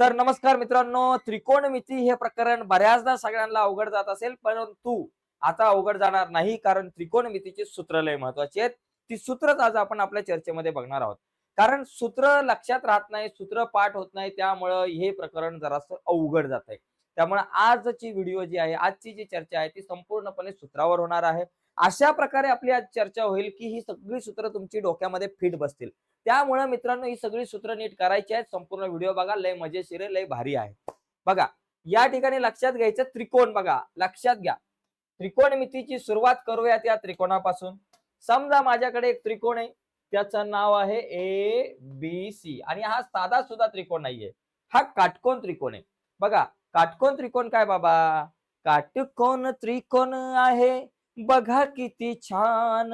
तर नमस्कार मित्रांनो त्रिकोणमिती हे प्रकरण बऱ्याचदा सगळ्यांना अवघड जात असेल परंतु आता अवघड जाणार नाही कारण त्रिकोणमितीची सूत्र लय महत्वाची आहेत. ती सूत्रच आज आपण आपल्या चर्चेमध्ये बघणार आहोत. कारण सूत्र लक्षात राहत नाही सूत्र पाठ होत नाही त्यामुळं हे प्रकरण जरासं अवघड जात आहे त्यामुळे आजची व्हिडिओ जी आहे आजची जी चर्चा आहे ती संपूर्णपणे सूत्रावर होणार आहे. अशा प्रकारे आपली आज चर्चा होईल की ही सगळी सूत्र तुमची डोक्यामध्ये फिट बसतील. त्यामुळे मित्रांनो ही सगळी सूत्र नीट करायची आहेत. संपूर्ण व्हिडिओ बघा. लय मजेशीर आहे लय भारी आहे. बघा या ठिकाणी लक्षात घ्यायचं त्रिकोण बघा. लक्षात घ्या. त्रिकोणमितीची सुरुवात करूयात या त्रिकोणापासून. समजा माझ्याकडे एक त्रिकोण आहे. त्याचं नाव आहे ए बी सी आणि हा साधा सुद्धा त्रिकोण नाहीये. हा काटकोन त्रिकोण आहे. बघा काटकोन त्रिकोण काय बाबा? काटकोण त्रिकोण आहे. बघा किती छान.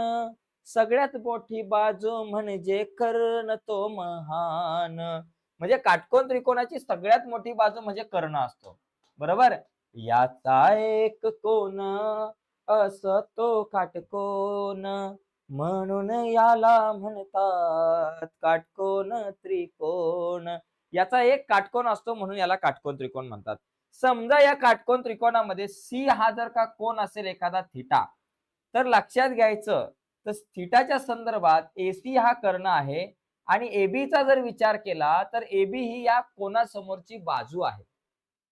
सगळ्यात मोठी बाजू म्हणजे कर्ण तो महान. म्हणजे काटकोन त्रिकोणाची सगळ्यात मोठी बाजू म्हणजे कर्ण असतो. बरोबर? याचा एक कोण असतो काटकोन. म्हणून याला म्हणतात काटकोन त्रिकोण. याचा एक काटकोन असतो म्हणून याला काटकोन त्रिकोण म्हणतात. समजा या काटकोन त्रिकोणामध्ये सी हा जर का कोण असेल एखादा थिटा तर लक्षात घ्यायचं तर थिटाच्या संदर्भात एसी हा कर्ण आहे आणि एबीचा जर विचार केला तर एबी ही या कोणासमोरची बाजू आहे.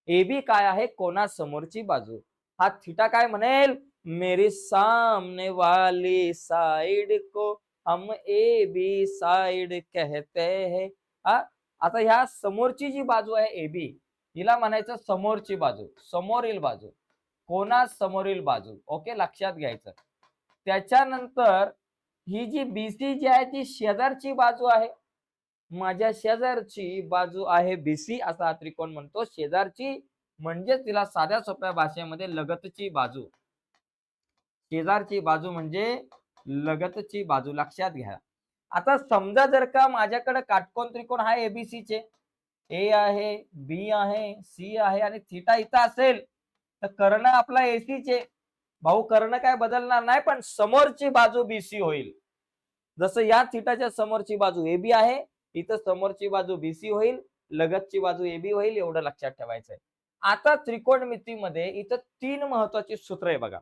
एबी काय आहे? कोणासमोरची बाजू. हा थिटा काय म्हणेल? मेरी सामने वाली साइड को हम ए बी साइड कहते है. हा आता ह्या समोरची जी बाजू आहे एबी हिला म्हणायचं समोरची बाजू समोरील बाजू कोणा समोरील बाजू. ओके लक्षात घ्यायचं. त्याच्यानंतर ही जी बीसी जी आहे ती शेजारची बाजू आहे. माझ्या शेजारची बाजू आहे बीसी असा त्रिकोण म्हणतो. शेजारची म्हणजे तिला साध्या सोप्या भाषेमध्ये लगतची बाजू. शेजारची बाजू म्हणजे लगतची बाजू. लक्षात घ्या. आता समजा जर का माझ्याकडे काटकोन त्रिकोण आहे एबीसी चे. ए आहे बी आहे सी आहे आणि थिटा इथं असेल तर कर्ण आपला एसी चे. भाऊ करणं काय बदलणार नाही पण समोरची बाजू बीसी होईल. जसं या थिटाच्या समोरची बाजू ए बी आहे इथं समोरची बाजू बीसी होईल लगतची बाजू ए बी होईल एवढं लक्षात ठेवायचंय. आता त्रिकोणमितीमध्ये इथं तीन महत्वाची सूत्र आहे बघा.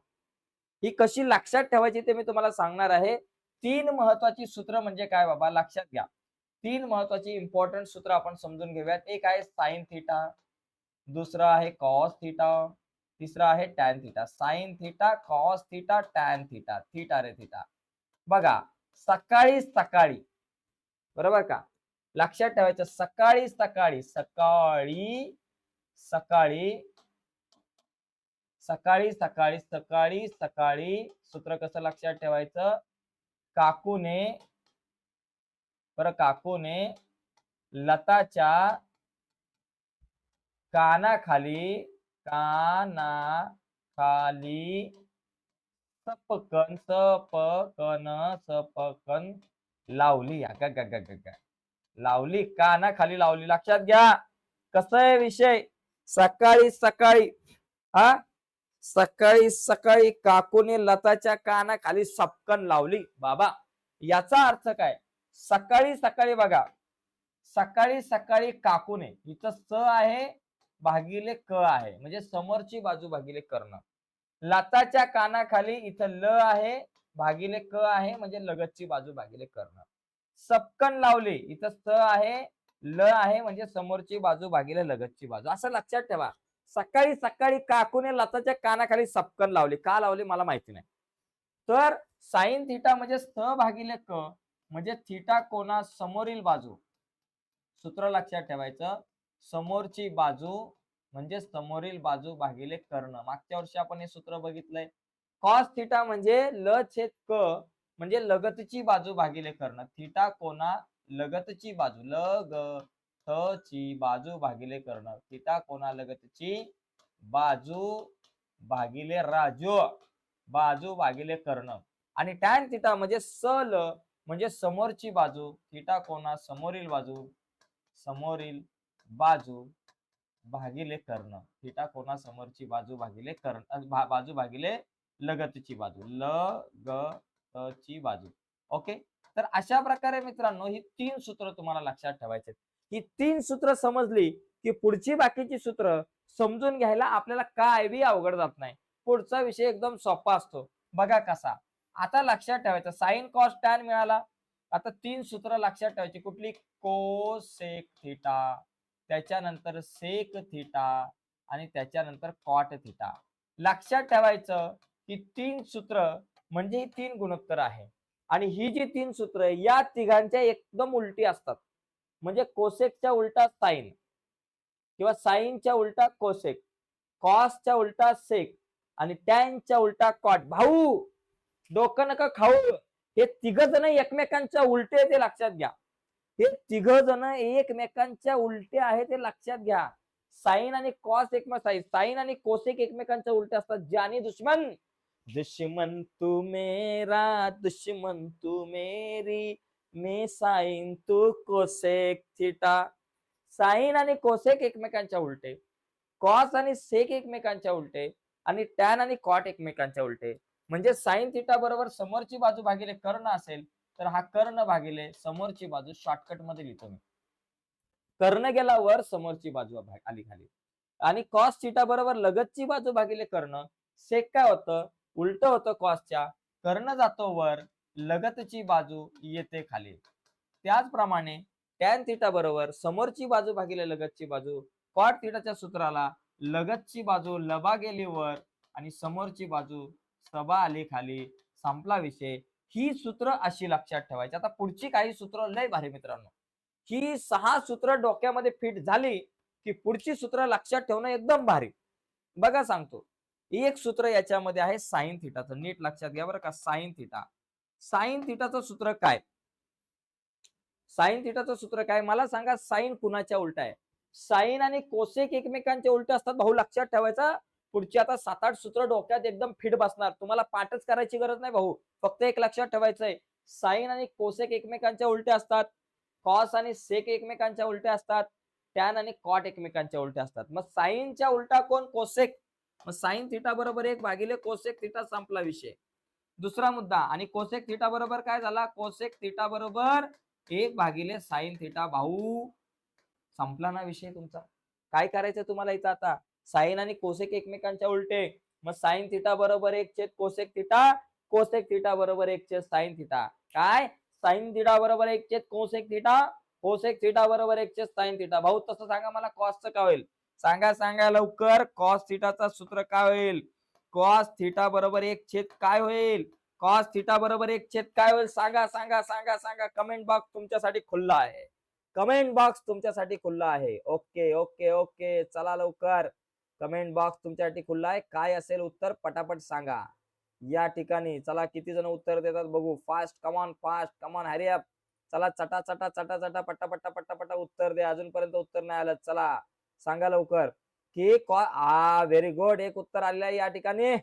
ही कशी लक्षात ठेवायची ते मी तुम्हाला सांगणार आहे. तीन महत्वाची सूत्र म्हणजे काय बाबा? लक्षात घ्या. तीन महत्वाची इम्पॉर्टंट सूत्र आपण समजून घेऊयात. एक आहे साइन थिटा दुसरं आहे कॉस थिटा तिसरं आहे tan theta sine theta cos theta tan theta theta रे थिटा बघा सकाळी सकाळी बरोबर का? लक्षात ठेवायचं सकाळी सकाळी सकाळी सकाळी सकाळी सकाळी सकाळी सकाळी सूत्र कसं लक्षात ठेवायचं? काकूने बरं काकूने लताच्या कानाखाली काना खाली सपकन सपकन सपकन. लावली अगा गा गा गा गा. लावली कानाखाली लावली. लक्षात घ्या. कसं आहे विषय? सकाळी सकाळी हा? सकाळी सकाळी काकूने लताच्या कानाखाली सपकन लावली. बाबा याचा अर्थ काय? सकाळी सकाळी बघा. सकाळी सकाळी काकूने इथं स आहे भागिले क आहे. म्हणजे समोरची बाजू भागिले कर्ण. लाताच्या कानाखाली इथं ल आहे भागिले क आहे म्हणजे लगतची बाजू भागिले कर्ण. सपकन लावली इथं स आहे ल आहे म्हणजे समोरची बाजू भागिले लगतची बाजू. असं लक्षात ठेवा. सकाळी सकाळी काकूने लताच्या कानाखाली सपकन लावली. का लावली मला माहिती नाही. तर साईन थिटा म्हणजे स भागिले क म्हणजे थिटा कोणा समोरील बाजू. सूत्र लक्षात ठेवायचं. समोरची बाजू म्हणजे समोरील बाजू भागिले कर्ण. मागच्या वर्षी आपण हे सूत्र बघितलंय. कॉस थिटा म्हणजे ल छेद क म्हणजे लगतची बाजू भागिले कर्ण. थिटा कोणा लगतची बाजू. ल ग थ ची बाजू भागिले कर्ण. थिटा कोणा लगतची बाजू भागिले राजू. बाजू भागिले कर्ण. आणि टॅन थिटा म्हणजे स ल म्हणजे समोरची बाजू. थिटा कोणा समोरील बाजू. समोरील बाजू. भागिले कर्ण. थिटा कोणा समोरची बाजू भागिले कर्ण भा- बाजू भागिले लगतची बाजू ल ग ची बाजू. ओके? तर अशा प्रकारे मित्रांनो ही तीन सूत्र तुम्हाला लक्षात ठेवायचे ही तीन सूत्र समजली की पुढची बाकीची सूत्र समजून घ्यायला आपल्याला काय बी अवघड जात नाही. पुढचा विषय एकदम सोपा असतो. बघा कसा. आता लक्षात ठेवायचं साइन कॉस टॅन मिळाला. आता तीन सूत्र लक्षात ठेवायची कुठली? को सेक थिटा. त्याच्यानंतर सेक थिटा आणि त्याच्यानंतर कॉट थिटा लक्षात ठेवायचं की तीन सूत्र म्हणजे ही तीन गुणोत्तर आहे. आणि ही जी तीन सूत्र आहे या तिघांच्या एकदम उलटी असतात. म्हणजे कोसेकच्या उलटा साइन किंवा साईनच्या उलटा कोसेक कॉसच्या उलटा सेक आणि टॅनच्या उलटा कॉट भाऊ डोकं नका खाऊ. हे तिघ जण एकमेकांच्या उलटे ते लक्षात घ्या. हे तिघ जण एकमेकांच्या उलटे आहे ते लक्षात घ्या. साईन आणि कॉस एकमेक साईन आणि कोसेक एकमेकांच्या उलटे असतात. ज्याने दुश्मन. दुश्मन तू मेरा दुश्मन तू मेरी. मे साईन तू कोसेक थिटा. साईन आणि कोसेक एकमेकांच्या उलटे. कॉस आणि सेक एकमेकांच्या उलटे. आणि टॅन आणि कॉट एकमेकांच्या उलटे. म्हणजे साईन थिटा बरोबर समोरची बाजू भागिले कर्ण असेल. तर हा कर्ण भागिले समोरची बाजू शॉर्टकटमध्ये लिहितो मी. कर्ण गेला वर समोरची बाजू आली खाली. आणि कॉस थिटा बरोबर लगतची बाजू भागिले कर्ण. सेक काय होतं? उलट होतं कॉसच्या कर्ण जातो वर लगतची बाजू येते खाली. त्याचप्रमाणे टॅन थिटा बरोबर समोरची बाजू भागिले लगतची बाजू. कॉट थिटाच्या सूत्राला लगतची बाजू लबा गेली वर आणि समोरची बाजू सबा आली खाली. संपला विषय. ही सूत्र अशी लक्षात ठेवायची. आता पुढची काही सूत्र लय भारी मित्रांनो. ही सहा सूत्र डोक्यामध्ये फिट झाली की पुढची सूत्र लक्षात ठेवणं एकदम भारी. बघा सांगतो. एक सूत्र याच्यामध्ये आहे साईन थिटाचं नीट लक्षात घ्या बरं का साईन थिटा. साईन थिटाचं सूत्र काय? साईन थिटाचं सूत्र काय? मला सांगा साईन कुणाच्या उलट आहे? साईन आणि कोसेक एकमेकांच्या उलट असतात. भाऊ लक्षात ठेवायचा? पुढची आता सात आठ सूत्र डोक्यात एकदम फिट बसणार. तुम्हाला पाठच करायची गरज नाही भाऊ. फक्त एक लक्षात ठेवायचंय. साईन आणि कोसेक एकमेकांच्या उलट्या असतात. कॉस आणि सेक एकमेकांच्या उलट्या असतात. टॅन आणि कॉट एकमेकांच्या उलट्या असतात. मग साईनच्या उलटा कोण? कोसेक. मग साईन थिटा बरोबर एक भागिले कोसेक थिटा संपला विषय. दुसरा मुद्दा. आणि कोसेक थिटा बरोबर काय झाला? कोसेक थिटा बरोबर एक भागिले साईन थिटा भाऊ. संपला ना विषय तुमचा. काय करायचं तुम्हाला इथं आता? साईन आणि कोसेक एकमेकांच्या उलटे. मग साईन थिटा बरोबर एक छेद कोसेक थिटा कोसेक थिटा बरोबर एक छेद साईन थिटा. काय? साईन थिटा बरोबर एक छेद कोसेक थिटा कोसेक थिटा बरोबर एक छेद साईन थिटा. भाऊ तसं सांगा मला कॉसचं काय होईल? सांगा सांगा लवकर कॉस थिटाचा सूत्र काय होईल? कॉस थिटा बरोबर एक छेद काय होईल? कॉस थिटा बरोबर एक छेद काय होईल? सांगा सांगा सांगा सांगा. कमेंट बॉक्स तुमच्यासाठी खुल्ला आहे. कमेंट बॉक्स तुमच्यासाठी खुल्ला आहे. Okay okay okay. चला लवकर. कमेंट बॉक्स तुमच्यासाठी खुल्ला आहे. काय असेल उत्तर पटापट सांगा. या ठिकाणी चला किती जण उत्तर देतात बघू. Fast come on fast come on hurry चला चटा चटा चटा चटा पट्टा पट्टा पट्टा पट्टा उत्तर द्या. अजूनपर्यंत उत्तर नाही आलं. चला सांगा लवकर. की कॉ आ व्हेरी गुड एक उत्तर आलेलं आहे या ठिकाणी.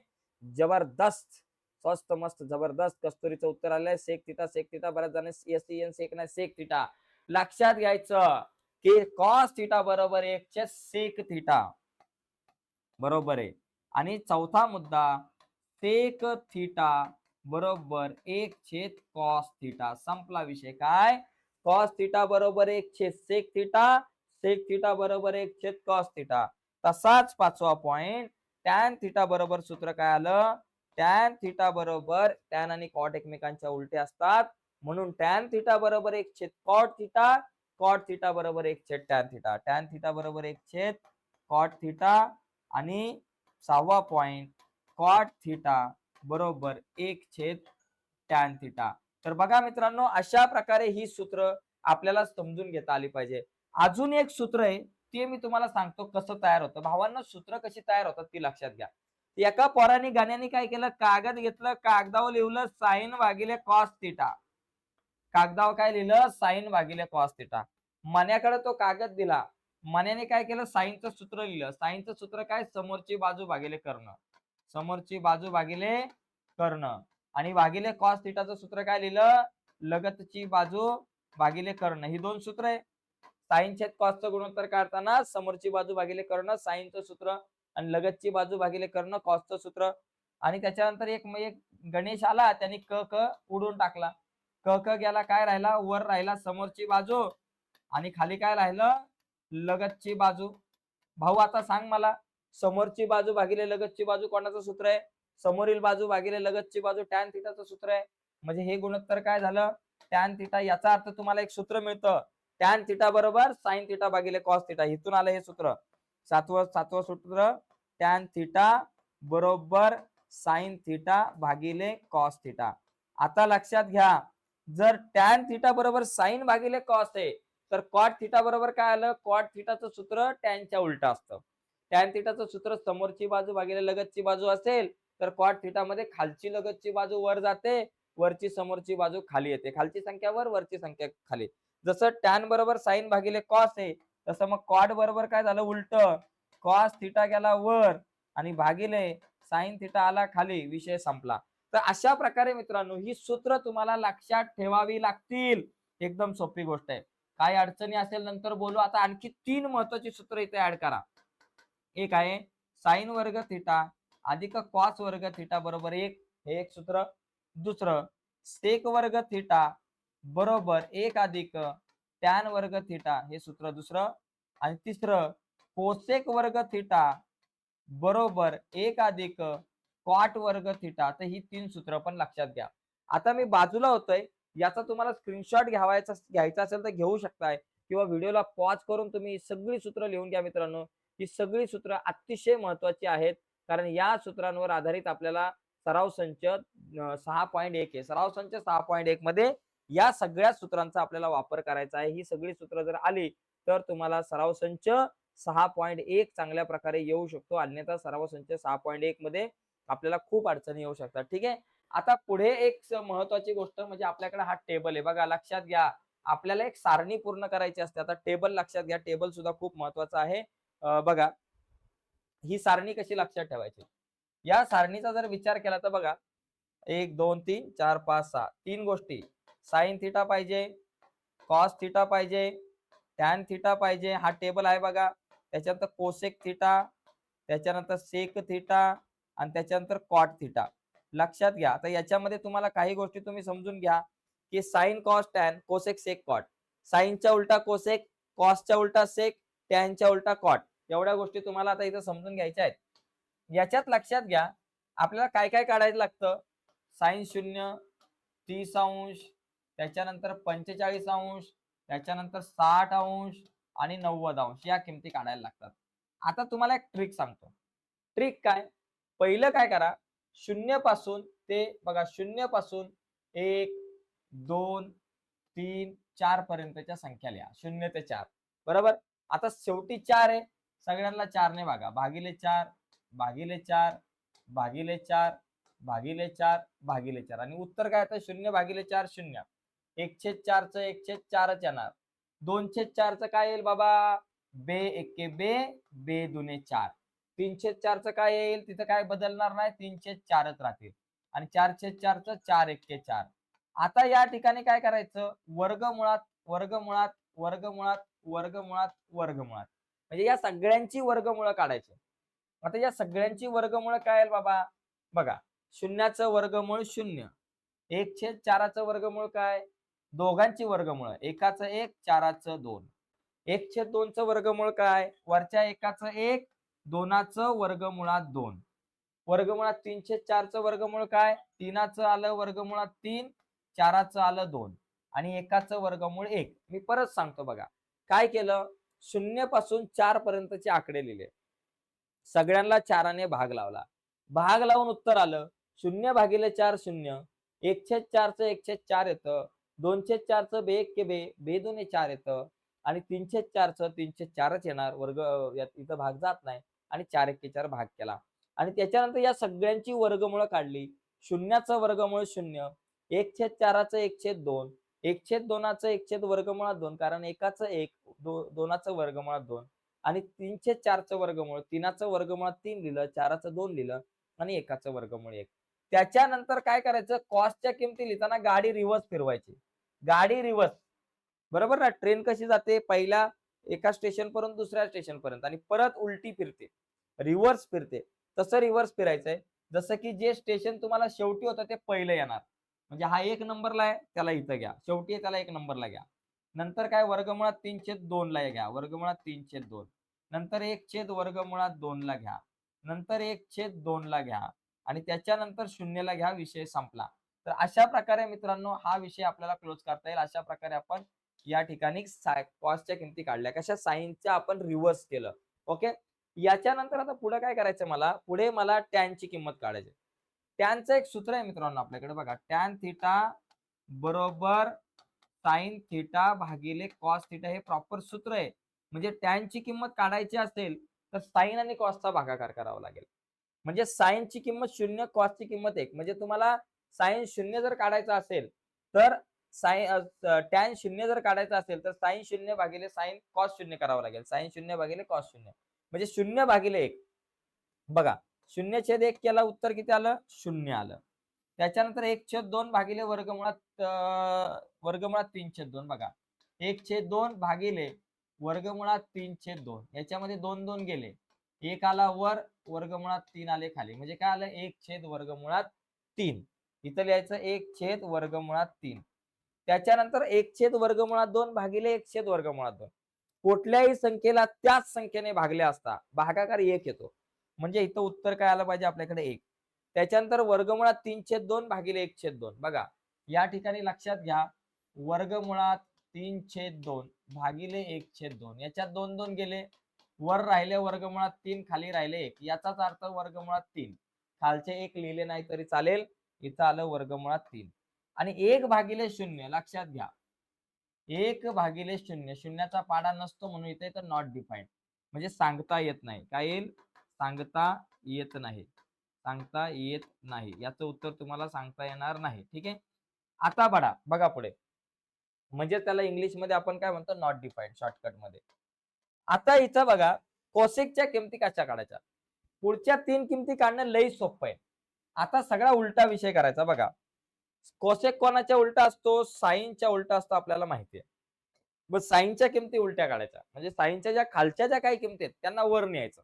जबरदस्त. स्वस्त मस्त जबरदस्त. कस्तुरीचं उत्तर आलंय सेक तिटा सेक तिटा. बऱ्याच जण एस एन सेक नाही सेक तिटा. लक्षात घ्यायचं. की कॉस थिटा बरोबर एक सेक थिटा बरोबर आहे. आणि चौथा मुद्दा सेक थिटा बरोबर एक छेद कॉस थिटा संपला विषय. काय? कॉस थिटा बरोबर एक छेद सेक थिटा सेक थिटा बरोबर एक छेद कॉस थिटा तसाच पाचवा पॉइंट टॅन थिटा बरोबर सूत्र काय आलं? टॅन थिटा बरोबर टॅन आणि कॉट एकमेकांच्या उलटे असतात. म्हणून टॅन थिटा बरोबर एक छेद कॉट थिटा कॉट थिटा बरोबर एक छेद टॅन थिटा टॅन थिटा बरोबर एक छेद कॉट थिटा आणि सहावा पॉइंट कॉट थिटा बरोबर एक छेद टॅन थिटा तर बघा मित्रांनो अशा प्रकारे ही सूत्र आपल्याला समजून घेता आली पाहिजे. अजून एक सूत्र आहे ते मी तुम्हाला सांगतो कसं तयार होतं. भावांना सूत्र कशी तयार होतात ती लक्षात घ्या. एका पोराने गाण्याने काय केलं? कागद घेतलं कागदावर लिहिलं साईन भागिले कॉस थिटा कागदावर काय लिहिलं? साईन भागिले कॉस थिटा मन्याकडे तो कागद दिला. मन्याने काय केलं? साईनचं सूत्र लिहिलं. साईनचं सूत्र काय? समोरची बाजू भागिले कर्ण. समोरची बाजू भागिले कर्ण. आणि भागिले कॉस थिटाचं सूत्र काय लिहिलं? लगतची बाजू भागिले कर्ण. ही दोन सूत्र आहे. साईन छेद कॉसचं गुणोत्तर काढताना समोरची बाजू भागिले कर्ण साईनचं सूत्र. आणि लगतची बाजू भागिले कर्ण कॉसचं सूत्र. आणि त्याच्यानंतर एक एक गणेश आला. त्यांनी क क उडून टाकला. क क गेला काय राहिला? वर राहिला समोरची बाजू. आणि खाली काय राहिलं? लगतची बाजू. भाऊ आता सांग मला समोरची बाजू भागिले लगतची बाजू कोणाचं सूत्र आहे? समोरील बाजू भागिले लगतची बाजू टॅन थिटाचं सूत्र आहे. म्हणजे हे गुणोत्तर काय झालं? टॅन थिटा याचा अर्थ तुम्हाला एक सूत्र मिळतं. टॅन थिटा बरोबर साईन थिटा भागिले कॉस थिटा इथून आलं हे सूत्र. सातवं सातवं सूत्र टॅन थिटा बरोबर साइन थिटा भागिले कॉस थिटा. आता लक्षात घ्या जर टॅन थिटा बरोबर साइन भागिले कॉस आहे तर कॉट थिटा बरोबर काय आलं? कॉट थिटाचं सूत्र टॅनच्या उलट असतं. टॅन थिटाचं सूत्र समोरची बाजू भागिले लगतची बाजू असेल तर कॉट थिटा मध्ये खालची लगतची बाजू वर जाते वरची समोरची बाजू खाली येते. खालची संख्या वर वरची संख्या खाली जसं टॅन बरोबर साईन भागिले कॉस आहे तसं मग कॉट बरोबर काय झालं उलट? कॉस थिटा गेला वर आणि भागिले साईन थिटा आला खाली विषय संपला. तर अशा प्रकारे मित्रांनो ही सूत्र तुम्हाला लक्षात ठेवावी लागतील. एकदम सोपी गोष्ट आहे. काय अडचणी असेल नंतर बोलू. आता आणखी तीन महत्वाची सूत्र इथे ऍड करा. एक आहे साइन वर्ग थिटा अधिक कॉस वर्ग थिटा बरोबर एक. हे एक सूत्र. दुसरं सेक वर्ग थिटा बरोबर एक अधिक टॅन वर्ग थिटा. हे सूत्र दुसरं. आणि तिसरं कोसेक वर्ग थिटा बरोबर एक अधिक क्वाट वर्ग थिटा. तर ही तीन सूत्र पण लक्षात घ्या. आता मी बाजूला होतोय. याचा तुम्हाला स्क्रीनशॉट घ्यावायचा घ्यायचा असेल तर घेऊ शकताय. किंवा व्हिडिओला पॉज करून तुम्ही सगळी सूत्र लिहून घ्या मित्रांनो. ही सगळी सूत्र अतिशय महत्वाची आहेत. कारण या सूत्रांवर आधारित आपल्याला सराव संच सहा पॉईंट एक आहे. सराव संच सहा पॉईंट एक मध्ये या सगळ्या सूत्रांचा आपल्याला वापर करायचा आहे. ही सगळी सूत्र जर आली तर तुम्हाला सराव संच सहा पॉईंट एक चांगल्या प्रकारे येऊ शकतो. अन्यथा सराव संच सहा पॉईंट एक मध्ये आपल्याला खूप अडचणी येऊ शकतात. ठीक आहे? आता पुढे एक महत्वाची गोष्ट म्हणजे आपल्याकडे हा टेबल आहे. बघा लक्षात घ्या. आपल्याला एक सारणी पूर्ण करायची असते. आता टेबल लक्षात घ्या. टेबल सुद्धा खूप महत्वाचं आहे. बघा. ही सारणी कशी लक्षात ठेवायची? या सारणीचा जर विचार केला तर बघा. एक दोन तीन चार पाच सहा. तीन गोष्टी. साइन थिटा पाहिजे. कॉस थिटा पाहिजे. टॅन थिटा पाहिजे. हा टेबल आहे बघा. त्याच्यानंतर कोसेक थिटा. त्याच्यानंतर सेक थिटा. आणि त्याच्यानंतर कॉट थिटा. लक्षात घ्या. तर याच्यामध्ये तुम्हाला काही गोष्टी तुम्ही समजून घ्या की sine cos tan cosec sec cot. साइनच्या उलटा कोसेक कॉस्टच्या उलटा सेक टॅनच्या उलटा कॉट. एवढ्या गोष्टी तुम्हाला आता इथं समजून घ्यायच्या आहेत. याच्यात लक्षात घ्या आपल्याला काय काय काढायचं लागतं? साइन शून्य तीस अंश त्याच्यानंतर पंचेचाळीस अंश त्याच्यानंतर साठ अंश आणि नव्वद अंश या किमती काढायला लागतात. आता तुम्हाला एक ट्रिक सांगतो. ट्रिक काय? पहिलं काय करा शून्यपासून ते बघा शून्यपासून एक दोन तीन चार पर्यंतच्या संख्या लिहा. शून्य ते चार. बरोबर? आता शेवटी चार आहे. सगळ्यांना चारने भागा भागिले चार भागिले चार भागिले चार भागिले चार भागिले चार. आणि उत्तर काय येतं? शून्य भागिले चार शून्य. एकशे चारच एकशे चारच येणार. दोनशे चारचं काय येईल बाबा? बे एके बे बे दुने चार. तीनशे चारचं काय येईल तिथं काय बदलणार नाही तीनशे चारच राहतील. आणि चारशे चारचं चार एके चार. आता या ठिकाणी काय करायचं? वर्गमुळात वर्गमुळात वर्गमुळात वर्गमुळात वर्गमुळात. म्हणजे या सगळ्यांची वर्गमुळं काढायची. आता या सगळ्यांची वर्गमुळं काय बाबा? बघा शून्याचं वर्गमूळ शून्य. एक छेद चाराचं वर्गमूळ काय? दोघांची वर्गमुळं. एकाचं एक चाराचं दोन. एक छेद दोनचं वर्गमूळ काय? वरच्या एकाचं एक दोनाचं वर्गमुळात दोन. वर्गमुळात तीनशे चारचं वर्गमूळ काय? तीनाचं आलं वर्गमुळात तीन चाराचं आलं दोन आणि एकाचं वर्गमूळ एक. मी परत सांगतो बघा. काय केलं? शून्यपासून चार पर्यंतचे आकडे लिहिले. सगळ्यांना चाराने भाग लावला. भाग लावून उत्तर आलं. शून्य भागिले चार शून्य. एकशे चारचं एकशे चार येतं. दोनशे चारचं बे एक के बे बे चार येतं. आणि तीनशे चारचं तीनशे चारच येणार. वर्ग यात इथं भाग जात नाही. आणि चार एके चार भाग केला. आणि त्याच्यानंतर या सगळ्यांची वर्गमुळं काढली. शून्याचं वर्गमुळ शून्य एकशे चाराचं एकशे दोन एकशे दोनाचं एकशे वर्गमुळात दोन कारण एकाचं एक दो, दोनाचं वर्गमुळात दोन आणि तीनशे चारचं वर्गमूळ तीनाचं वर्गमुळात तीन लिहिलं चाराचं दोन लिहिलं आणि एकाचं वर्गमूळ एक. त्याच्यानंतर काय करायचं? कॉस्टच्या किमती लिहिताना गाडी रिव्हर्स फिरवायची. गाडी रिव्हर्स बरोबर ना? ट्रेन कशी जाते? पहिल्या एका स्टेशन पर्यंत दुसऱ्या स्टेशन पर्यंत आणि परत उलटी फिरते. रिव्हर्स फिरते. तसं रिव्हर्स फिरायचंय. जसं की जे स्टेशन तुम्हाला शेवटी होतं ते पहिलं येणार. म्हणजे हा एक नंबरला आहे त्याला इथं घ्या. शेवटी त्याला एक नंबरला घ्या. नंतर काय? वर्गमुळात तीन छेद दोन ला घ्या. वर्गमुळात तीन छेद दोन. नंतर एक छेद वर्गमुळात दोन ला घ्या. नंतर एक छेद दोन ला घ्या. आणि त्याच्यानंतर शून्यला घ्या. विषय संपला. तर अशा प्रकारे मित्रांनो हा विषय आपल्याला क्लोज करता येईल. अशा प्रकारे आपण या ठिकाणी कॉस्टच्या किमती काढल्या. कशा साईनच्या आपण रिव्हर्स केलं. ओके याच्यानंतर आता पुढे काय करायचं मला? पुढे मला टॅनची किंमत काढायची. टॅनचं एक सूत्र आहे मित्रांनो आपल्याकडे बघा. टॅन थिटा बरोबर साइन थिटा भागिले कॉस थिटा हे प्रॉपर सूत्र आहे. म्हणजे टॅनची किंमत काढायची असेल तर साइन आणि कॉसचा भागाकार करावा लागेल. म्हणजे साईनची किंमत शून्य कॉसची किंमत एक. म्हणजे तुम्हाला साईन शून्य जर काढायचा असेल तर साईन टॅन शून्य जर काढायचं असेल तर साईन शून्य भागिले साईन कॉस शून्य करावं लागेल. साईन शून्य भागिले कॉस शून्य. म्हणजे शून्य भागिले एक. बघा शून्य छेद एक केला उत्तर किती आलं? शून्य आलं. त्याच्यानंतर एक छेद दोन भागिले वर्गमुळात वर्गमुळात तीन छेद दोन. बघा एक छेद दोन भागिले वर्गमुळात तीन छेद दोन. याच्यामध्ये दोन दोन गेले. एक आला वर वर्गमुळात तीन आले खाली. म्हणजे काय आलं? एक छेद वर्गमुळात तीन. इथं लिहायचं एक छेद वर्गमुळात तीन. त्याच्यानंतर एक छेद वर्गमुळात दोन भागिले एक छेद वर्गमुळात दोन. कुठल्याही संख्येला त्याच संख्येने भागले असता भागाकार एक येतो. म्हणजे इथं उत्तर काय आलं पाहिजे आपल्याकडे एक. त्याच्यानंतर वर्गमुळात तीन छेद दोन भागिले एक छेद दोन. बघा या ठिकाणी लक्षात घ्या. वर्गमुळात तीन छेद दोन भागिले एक छेद दोन. याच्यात दोन दोन गेले. वर राहिले वर्गमुळात तीन खाली राहिले एक. याचाच अर्थ वर्गमुळात तीन. खालचे एक लिहिले नाही तरी चालेल. इथं आलं वर्गमुळात तीन. आणि एक भागिले शून्य लक्षात घ्या. एक भागिले शून्य शून्याचा पाडा नसतो म्हणून इथे तर नॉट डिफाईन्ड म्हणजे सांगता येत नाही. काय येईल? सांगता येत नाही. सांगता येत नाही. याचं उत्तर तुम्हाला सांगता येणार नाही. ठीक आहे? आता बडा बघा पुढे. म्हणजे त्याला इंग्लिशमध्ये आपण काय म्हणतो? नॉट डिफाईन्ड शॉर्टकटमध्ये आता इथं बघा कोसेकच्या किमती कशा काढायच्या? पुढच्या तीन किमती काढणं लई सोपं आहे. आता सगळा उलटा विषय करायचा बघा. कोसेक कोणाच्या उलटा असतो? साईनच्या उलटा असतो आपल्याला माहिती आहे. मग साईनच्या किमती उलट्या काढायच्या. म्हणजे साईनच्या ज्या खालच्या ज्या काही किमती आहेत त्यांना वर न्यायचं.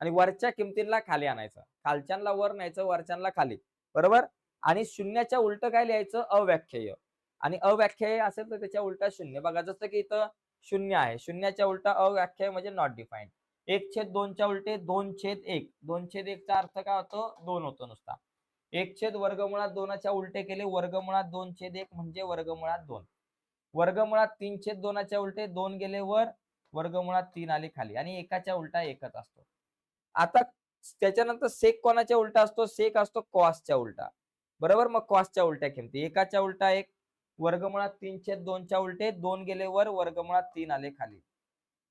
आणि वरच्या किमतींना खाली आणायचं. खालच्यांना वर न्यायचं वरच्यांना खाली. बरोबर? आणि शून्याच्या उलट काय लिहायचं? अव्याख्येय. आणि अव्याख्येय असेल तर त्याच्या उलटा शून्य. बघा जसं की इथं शून्य आहे. शून्याच्या उलटा अव्याख्याय म्हणजे नॉट डिफाईन एक छेद दोनच्या उलटे दोन छेद एक. दोन छेद एकचा अर्थ काय होतो? दोन होतो नुसता. एक छेद वर्गमुळात दोनाच्या उलटे केले वर्गमुळात दोन छेद एक म्हणजे वर्गमुळात दोन. वर्गमुळात तीन छेद दोनाच्या उलटे दोन गेले वर वर्गमुळात तीन आले खाली. आणि एकाच्या उलटा एकच असतो. आता त्याच्यानंतर सेक कोणाच्या उलटा असतो? सेक असतो कॉसच्या उलटा. बरोबर? मग कॉसच्या उलट्या किमती. एकाच्या उलटा एक वर्गमुळात तीन छेद दोनच्या उलटे दोन गेले वर वर्गमुळात तीन आले खाली.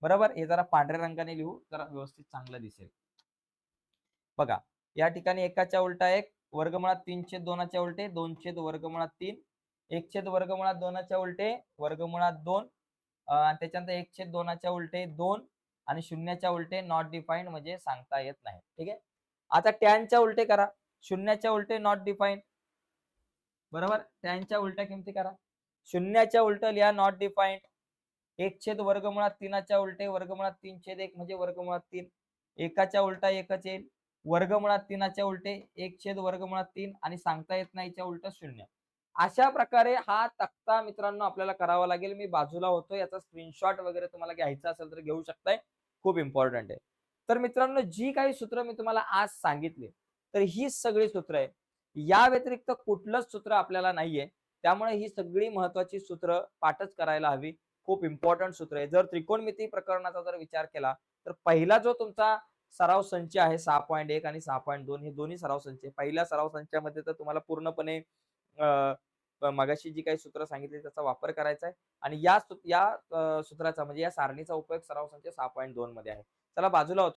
बरोबर? हे जरा पांढऱ्या रंगाने लिहू जरा व्यवस्थित चांगलं दिसेल. बघा या ठिकाणी एकाच्या उलटा एक वर्गमुळात तीन छेद दोनाच्या उलटे दोन छेद वर्गमुळात तीन एक छेद वर्गमुळात दोनाच्या उलटे वर्गमुळात दोन त्याच्यानंतर एक छेद दोनाच्या उलटे दोन आणि शून्याच्या उलटे नॉट डिफाईन म्हणजे सांगता येत नाही. ठीक आहे? आता टॅनच्या उलटे करा. शून्याच्या उलटे नॉट डिफाईन बरोबर? टॅनच्या उलट्या किमती करा. शून्याच्या उलट लिहा नॉट डिफाईंड एक छेद वर्गमुळात तीनाच्या उलटे वर्गमुळात तीन छेद एक म्हणजे वर्गमुळात तीन. एकाच्या उलटा एकच येईल. वर्गमुळात तीनाच्या उलटे एक छेद वर्गमुळात तीन आणि सांगता येत नाहीच्या उलट शून्य. अशा प्रकारे हा तक्ता मित्रांनो आपल्याला करावा लागेल. मी बाजूला होतो याचा स्क्रीनशॉट वगैरे तुम्हाला घ्यायचा असेल तर घेऊ शकताय. खूप इम्पॉर्टंट आहे. तर मित्रांनो जी काही सूत्र मी तुम्हाला आज सांगितली तर ही सगळी सूत्र आहे. या व्यतिरिक्त कुठलंच सूत्र आपल्याला नाहीये. त्यामुळे ही सगळी महत्वाची सूत्र पाठच करायला हवी. खूप इम्पॉर्टंट सूत्र आहे. जर त्रिकोणमिती प्रकरणाचा जर विचार केला तर पहिला जो तुमचा सराव संच आहे सहा पॉईंट एक आणि सहा पॉईंट दोन. हे दोन्ही सराव संच आहे. पहिल्या सराव संचामध्ये तर तुम्हाला पूर्णपणे मगाशी जी काही सूत्र सांगितली त्याचा वापर करायचा आहे. आणि या या सूत्राचा म्हणजे या सारणीचा उपयोग सराव संच सहा पॉईंट दोन मध्ये आहे. चला बाजूला होतो